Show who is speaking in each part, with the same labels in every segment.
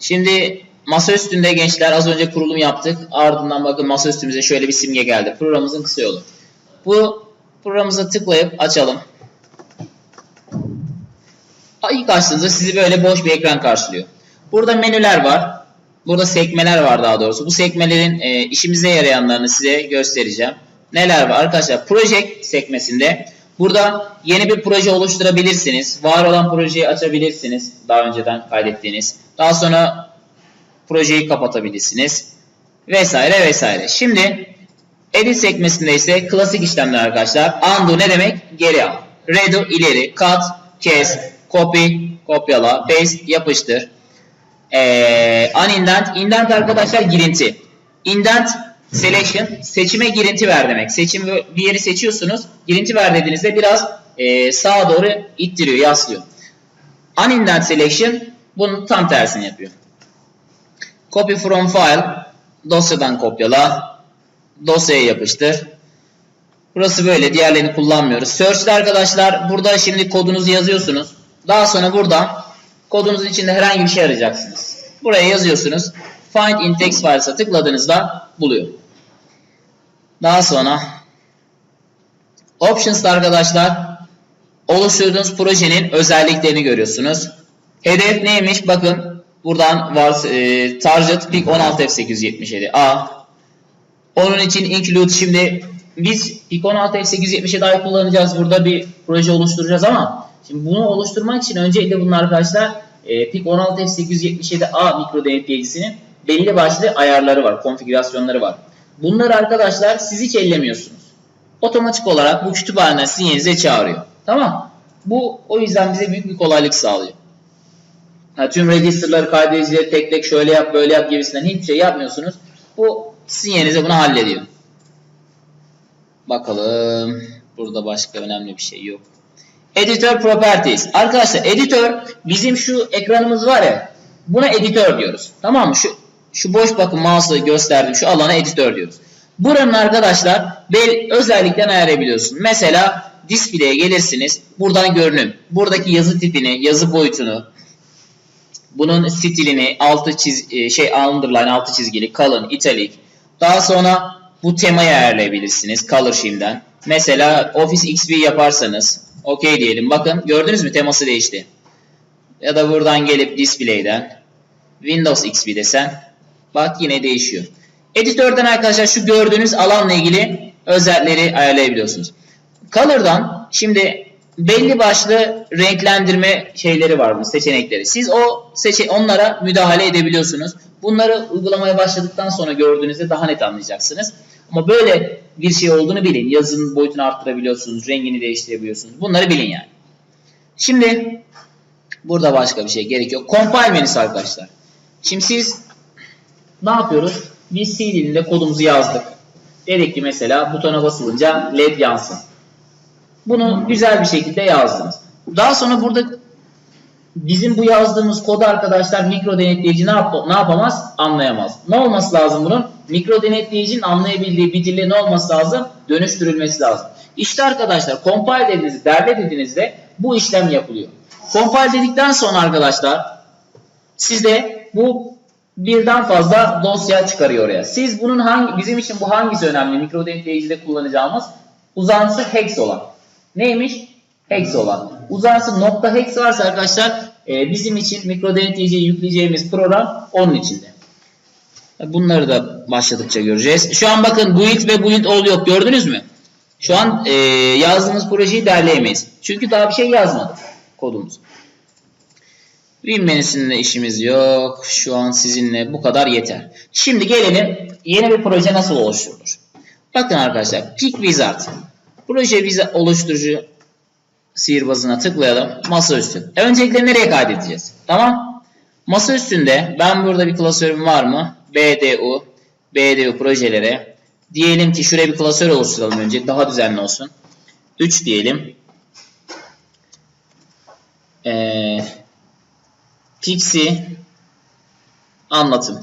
Speaker 1: Şimdi masa üstünde gençler az önce kurulum yaptık. Ardından bakın masa üstümüze şöyle bir simge geldi. Programımızın kısa yolu. Bu programımıza tıklayıp açalım. İlk açtığınızda sizi böyle boş bir ekran karşılıyor. Burada menüler var. Burada sekmeler var daha doğrusu. Bu sekmelerin e, işimize yarayanlarını size göstereceğim. Neler var arkadaşlar? Project sekmesinde burada yeni bir proje oluşturabilirsiniz. Var olan projeyi açabilirsiniz. Daha önceden kaydettiğiniz. Daha sonra projeyi kapatabilirsiniz. Vesaire vesaire. Şimdi Edit sekmesinde ise klasik işlemler arkadaşlar. Undo ne demek? Geri al. Redo ileri. Cut, kes, copy, kopyala, paste, yapıştır. Ee, unindent, indent arkadaşlar girinti. Indent selection, seçime girinti ver demek. Seçim bir yeri seçiyorsunuz. Girinti ver dediğinizde biraz e, sağa doğru ittiriyor, yaslıyor. Unindent selection bunun tam tersini yapıyor. Copy from file, dosyadan kopyala, dosyaya yapıştır. Burası böyle. Diğerlerini kullanmıyoruz. Search'te arkadaşlar burada şimdi kodunuzu yazıyorsunuz. Daha sonra burada kodunuzun içinde herhangi bir şey arayacaksınız. Buraya yazıyorsunuz. Find in text files'a tıkladığınızda buluyor. Daha sonra Options'ta arkadaşlar oluşturduğunuz projenin özelliklerini görüyorsunuz. Hedef neymiş? Bakın buradan var e, target pick 16F877 A onun için include şimdi biz PIC 16 F870'e dair kullanacağız. Burada bir proje oluşturacağız ama şimdi bunu oluşturmak için öncelikle bunun arkadaşlar e, PIC 16 F877A mikro denetleyici'sinin belli başlı ayarları var, konfigürasyonları var. Bunları arkadaşlar siz hiç ellemiyorsunuz. Otomatik olarak bu kütüphaneden sizin yerinize çağırıyor. Tamam. Bu o yüzden bize büyük bir kolaylık sağlıyor. Ha, tüm register'ları, kaydedicileri tek tek şöyle yap, böyle yap gibisinden hiçbir şey yapmıyorsunuz. Bu sizin yerinize bunu hallediyor. Bakalım. Burada başka önemli bir şey yok. Editor Properties. Arkadaşlar editör bizim şu ekranımız var ya. Buna editör diyoruz. Tamam mı? Şu, şu boş bakın mouse'la gösterdim. Şu alana editör diyoruz. Buranın arkadaşlar bel özelliklerini ayarlayabiliyorsun. Mesela display'e gelirsiniz. Buradan görünüm. Buradaki yazı tipini, yazı boyutunu, bunun stilini, altı çiz e, şey underline altı çizgili, kalın, italik. Daha sonra bu temayı ayarlayabilirsiniz Color Scheme'den. Mesela Office XP yaparsanız OK diyelim. Bakın gördünüz mü teması değişti. Ya da buradan gelip Display'den Windows XP desen bak yine değişiyor. Editörden arkadaşlar şu gördüğünüz alanla ilgili özellikleri ayarlayabiliyorsunuz. Color'dan şimdi belli başlı renklendirme şeyleri var bunun seçenekleri. Siz o seçe onlara müdahale edebiliyorsunuz. Bunları uygulamaya başladıktan sonra gördüğünüzde daha net anlayacaksınız. Ama böyle bir şey olduğunu bilin. Yazının boyutunu arttırabiliyorsunuz, rengini değiştirebiliyorsunuz. Bunları bilin yani. Şimdi burada başka bir şey gerekiyor. Compile menüsü arkadaşlar. Şimdi siz ne yapıyoruz? Biz C dilinde kodumuzu yazdık. Dedik ki mesela butona basılınca led yansın. Bunu güzel bir şekilde yazdınız. Daha sonra burada bizim bu yazdığımız kodu arkadaşlar mikro denetleyici ne, yap ne yapamaz? Anlayamaz. Ne olması lazım bunun? Mikro denetleyicinin anlayabildiği bir dille ne olması lazım? Dönüştürülmesi lazım. İşte arkadaşlar compile dediğinizde, derle dediğinizde bu işlem yapılıyor. Compile dedikten sonra arkadaşlar sizde bu birden fazla dosya çıkarıyor oraya. Siz bunun hangi bizim için bu hangisi önemli? Mikro denetleyicide kullanacağımız uzantısı hex olan. Neymiş? Hex olan. Uzantısı nokta hex varsa arkadaşlar e, bizim için mikro denetleyiciye yükleyeceğimiz program onun içinde. Bunları da başladıkça göreceğiz. Şu an bakın build ve build all yok gördünüz mü? Şu an e, yazdığımız projeyi derleyemeyiz. Çünkü daha bir şey yazmadık kodumuz. Menüsünde işimiz yok. Şu an sizinle bu kadar yeter. Şimdi gelelim yeni bir proje nasıl oluşturulur? Bakın arkadaşlar Pick Wizard. Proje vize oluşturucu sihirbazına tıklayalım. Masaüstü. Öncelikle nereye kaydedeceğiz? Tamam. Masa üstünde ben burada bir klasörüm var mı? BDU. BDU projelere. Diyelim ki şuraya bir klasör oluşturalım önce. Daha düzenli olsun. 3 diyelim. Ee, Pixie anlatım.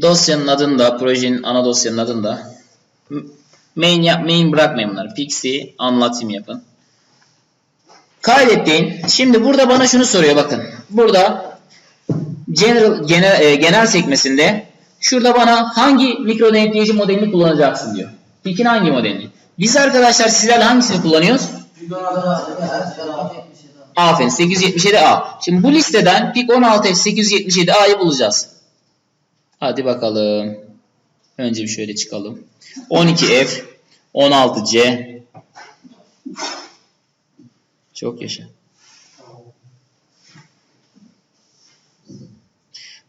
Speaker 1: Dosyanın adında, projenin ana dosyanın adında main yap, main bırakmayın bunları. Pixie anlatım yapın. Kaydettiğin. Şimdi burada bana şunu soruyor bakın. Burada general, genel, e, genel sekmesinde şurada bana hangi mikro denetleyici modelini kullanacaksın diyor. PIC'in hangi modelini? Biz arkadaşlar sizlerle hangisini kullanıyoruz? Aferin 877A. Şimdi bu listeden PIC 16F 877A'yı bulacağız. Hadi bakalım. Önce bir şöyle çıkalım. 12F 16C Çok yaşa.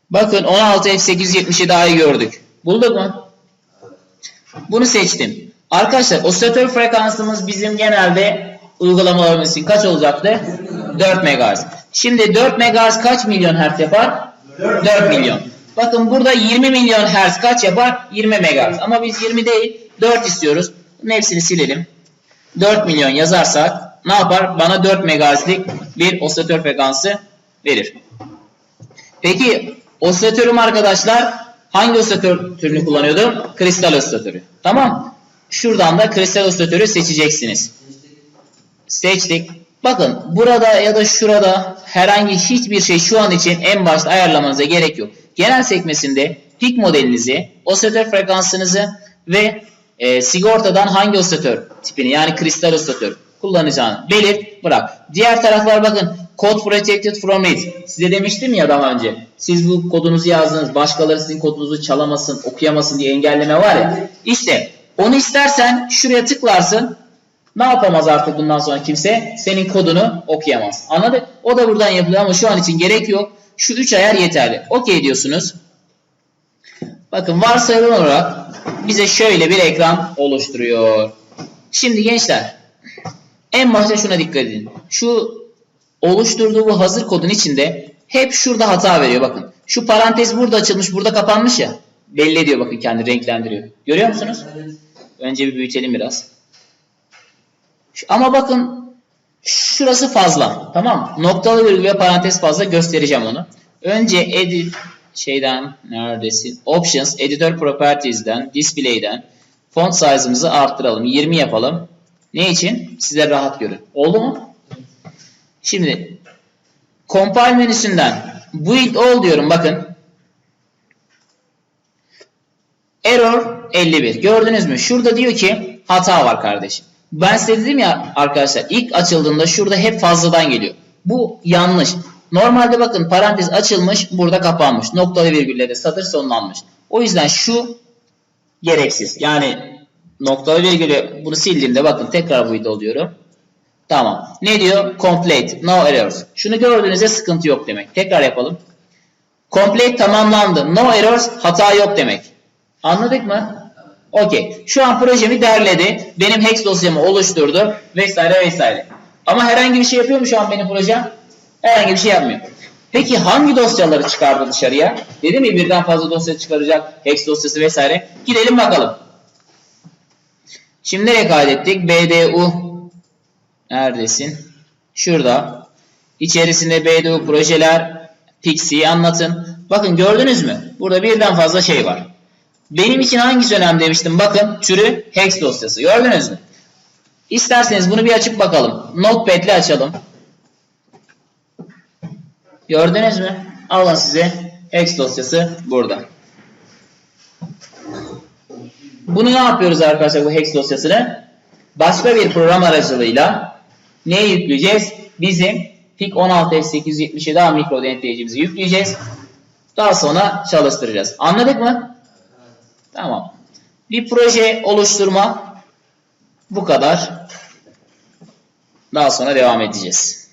Speaker 1: Bakın 16F 877A'yı gördük. Bulduk mu? Bunu seçtim. Arkadaşlar osilatör frekansımız bizim genelde uygulamalarımız için kaç olacaktı? 4 MHz. Şimdi 4 MHz kaç milyon hertz yapar? 4 milyon. Bakın burada 20 milyon hertz kaç yapar? 20 MHz. Ama biz 20 değil 4 istiyoruz. Bunun hepsini silelim. 4 milyon yazarsak ne yapar? Bana 4 MHz'lik bir osilatör frekansı verir. Peki osilatörüm arkadaşlar hangi osilatör türünü kullanıyordum? Kristal osilatörü. Tamam. Şuradan da kristal osilatörü seçeceksiniz. Seçtik. Bakın burada ya da şurada herhangi hiçbir şey şu an için en başta ayarlamanıza gerek yok. Genel sekmesinde pik modelinizi, osilatör frekansınızı ve e, sigortadan hangi osilatör tipini yani kristal osilatör kullanacağını belirt bırak. Diğer taraflar bakın code protected from read. Size demiştim ya daha önce. Siz bu kodunuzu yazdınız. Başkaları sizin kodunuzu çalamasın, okuyamasın diye engelleme var ya. İşte onu istersen şuraya tıklarsın. Ne yapamaz artık bundan sonra kimse? Senin kodunu okuyamaz. Anladın? O da buradan yapılıyor ama şu an için gerek yok. Şu 3 ayar yeterli. Okey diyorsunuz. Bakın varsayılan olarak bize şöyle bir ekran oluşturuyor. Şimdi gençler en başta şuna dikkat edin. Şu oluşturduğu bu hazır kodun içinde hep şurada hata veriyor bakın. Şu parantez burada açılmış burada kapanmış ya. Belli ediyor bakın kendi renklendiriyor. Görüyor musunuz? Önce bir büyütelim biraz. Ama bakın şurası fazla. Tamam mı? Noktalı virgül ve parantez fazla göstereceğim onu. Önce edit şeyden neredesin? Options, Editor Properties'den, Display'den font size'ımızı arttıralım. 20 yapalım. Ne için? Size rahat görün. Oldu mu? Şimdi compile menüsünden build all diyorum bakın. Error 51. Gördünüz mü? Şurada diyor ki hata var kardeşim. Ben size dedim ya arkadaşlar ilk açıldığında şurada hep fazladan geliyor. Bu yanlış. Normalde bakın parantez açılmış burada kapanmış. Noktalı virgülle de satır sonlanmış. O yüzden şu gereksiz. Yani noktalı virgülü bunu sildiğimde bakın tekrar build oluyorum. Tamam. Ne diyor? Complete. No errors. Şunu gördüğünüzde sıkıntı yok demek. Tekrar yapalım. Complete tamamlandı. No errors. Hata yok demek. Anladık mı? Okey. Şu an projemi derledi. Benim hex dosyamı oluşturdu. Vesaire vesaire. Ama herhangi bir şey yapıyor mu şu an benim projem? Herhangi bir şey yapmıyor. Peki hangi dosyaları çıkardı dışarıya? Dedim ya birden fazla dosya çıkaracak. Hex dosyası vesaire. Gidelim bakalım. Şimdi nereye kaydettik? BDU Neredesin? Şurada. İçerisinde BDU projeler, Pixi'yi anlatın. Bakın gördünüz mü? Burada birden fazla şey var. Benim için hangisi önemli demiştim. Bakın türü hex dosyası. Gördünüz mü? İsterseniz bunu bir açıp bakalım. Notepad'le açalım. Gördünüz mü? Alın size hex dosyası burada. Bunu ne yapıyoruz arkadaşlar bu hex dosyasını? Başka bir program aracılığıyla neye yükleyeceğiz? Bizim PIC 16F877A mikro denetleyicimizi yükleyeceğiz. Daha sonra çalıştıracağız. Anladık mı? Tamam. Bir proje oluşturma bu kadar. Daha sonra devam edeceğiz.